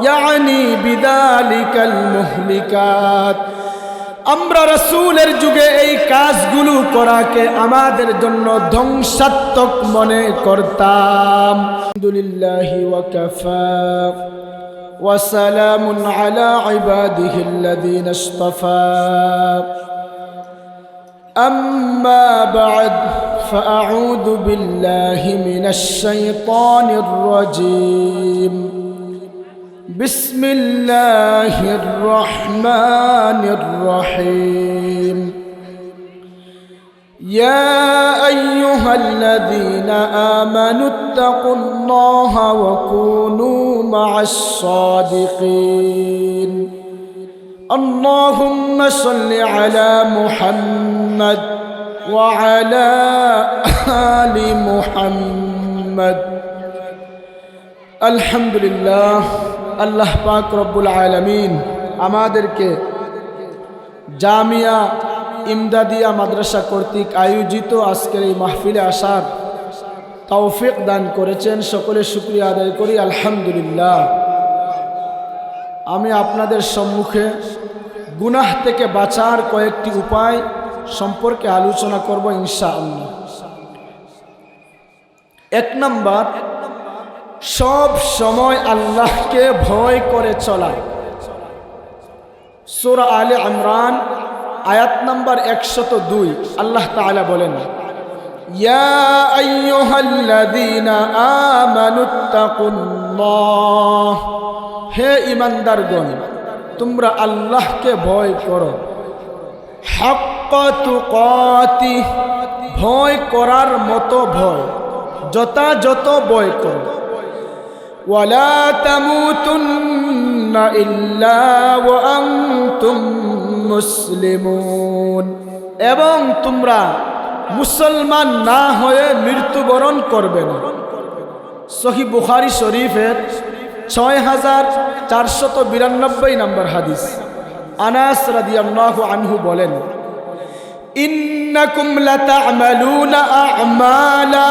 ইয়ানি বিদালিকাল মুহলিকাত আমরা রসুলের যুগে এই কাজগুলো করাকে আমাদের জন্য ধ্বংসাত্মক মনে করতাম আলহামদুলিল্লাহ ওয়াকাফা وسلام على عباده الذين اصطفى أما بعد فأعوذ بالله من الشيطان الرجيم بسم الله الرحمن الرحيم. يا أيها الذين آمنوا اتقوا الله وكونوا مع الصادقين. اللهم صل على محمد وعلى آل محمد. الحمد لله আল্লাহ পাক রব্বুল আলমিন আমাদেরকে জামিয়া ইমদাদিয়া মাদ্রাসা কর্তৃক আয়োজিত আজকের এই মাহফিলে আসার তৌফিক দান করেছেন। সকলে শুক্রিয়া আদায় করি। আলহামদুলিল্লাহ। আমি আপনাদের সম্মুখে গুনাহ থেকে বাঁচার কয়েকটি উপায় সম্পর্কে আলোচনা করব ইনশাআল্লাহ। এক নম্বর সব সময় আল্লাহকে ভয় করে চলা। সোরা আলে আমরান আয়াত নাম্বার একশত দুই, আল্লাহ তাআলা বলেন হে ইমানদারগণ তোমরা আল্লাহকে ভয় করো। তুকাতি ভয় করার মতো ভয়, যথাযথ ভয় করো। ولا تموتن إلا وأنتم মুসলিমুন এবং তোমরা মুসলমান না হয়ে মৃত্যুবরণ করবে না সহি বুখারি শরীফের ছয় হাজার চারশত বিরানব্বই নম্বর হাদিস আনাস রাদিয়াল্লাহু আনহু বলেন ইন্নাকুম লাতা'মালুনা আ'মালা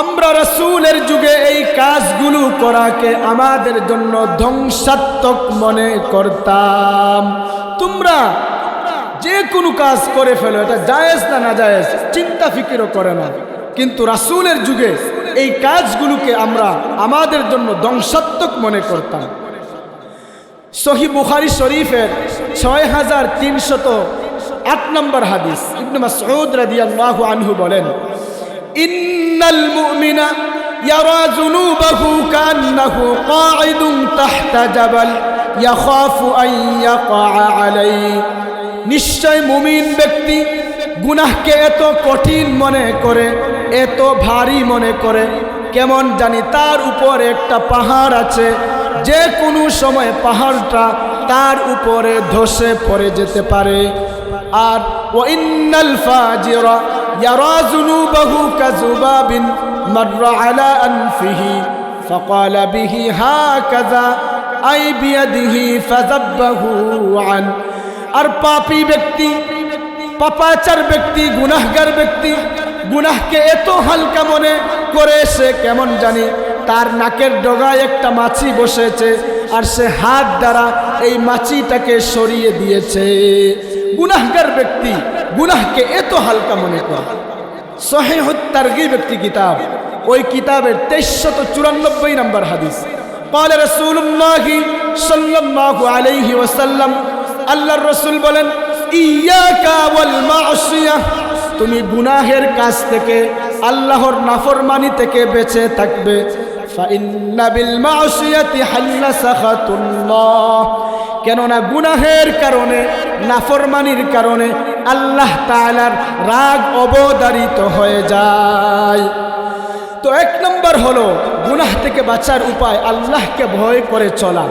আমরা রসুলের যুগে এই কাজগুলো করাকে আমাদের জন্য ধ্বংসাত্মক মনে করতাম। তোমরা যে কোনো কাজ করে ফেলো, এটা জায়েজ না না জায়েজ, চিন্তা ফিকিরও করে না। কিন্তু রাসুলের যুগে এই কাজগুলোকে আমরা আমাদের জন্য ধ্বংসাত্মক মনে করতাম। সহি বুখারি শরীফের ছয় হাজার তিনশত আট নম্বর হাদিস। ইবনে মাসউদ রাদিয়াল্লাহু আনহু বলেন ইন্নাল মুমিনা ইয়ারা যুনুবাহু কান্নাহু কাঈদুন তাহতা জাবাল ইয়াখাফু আন ইয়াকা আলাইহি। নিশ্চয় মুমিন ব্যক্তি গুনাহকে এত কঠিন মনে করে, এত ভারী মনে করে, কেমন জানি তার উপর একটা পাহাড় আছে, যে কোনো সময় পাহাড়টা তার উপরে ধসে পড়ে যেতে পারে। আর ও ইন্নাল ফাজিরা ইয়ারা যুনুবাহু কাযুবাবিন মাররা আলা আনফিহি فقال به هكذا أي بيده فذبه عنه আর পাপী ব্যক্তি পাপাচার ব্যক্তি গুনাহগার ব্যক্তি গুনাহকে এত হালকা মনে করে সে কেমন জানি তার নাকের ডগায় একটা মাছি বসেছে আর সে হাত দ্বারা এই মাছিটাকে সরিয়ে দিয়েছে গুনাহগার ব্যক্তি গুনাহকে এত হালকা মনে করে সহেহত্যার্গী ব্যক্তি কিতাব ওই কিতাবের তেইশশত চুরানব্বই নম্বর হাদিস قال رسول الله صلى الله عليه وسلم আল্লাহর রসুল বলেন ইয়াকা ওয়াল মাসিয়া তুমি গুনাহের কাজ থেকে আল্লাহর নাফরমানি থেকে বেঁচে থাকবে فإن بالمعصية حل سخط الله কেননা গুনাহের কারণে নাফরমানির কারণে আল্লাহ তালার রাগ অবদারিত হয়ে যায়। তো এক নম্বর হলো, গুনাহ থেকে বাঁচার উপায় আল্লাহকে ভয় করে চলা।